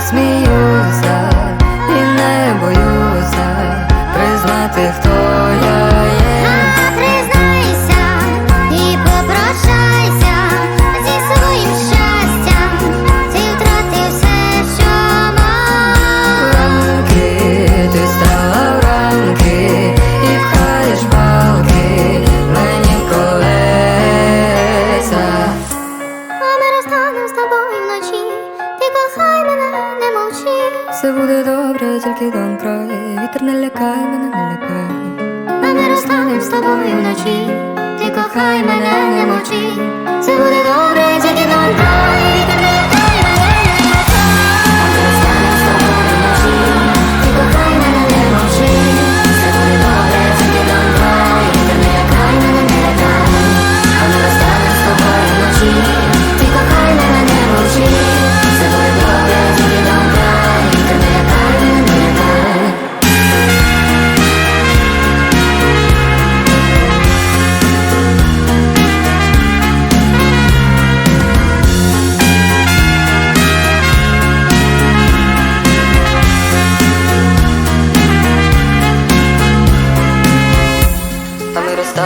Я сміюся і не боюся признати, хто я є. А признайся і попрощайся зі своїм щастям, ти втратив все, що мав. Ранки, ти стала ранки і пхаєш палки мені в колеса. А ми з тобою вночі, ти кохай мене, не мовчи. Все буде добре, тільки дом край, вітер не лякай мене, не лякай. Ми розстанем з тобою вночі, ти кохай мене, не мовчи.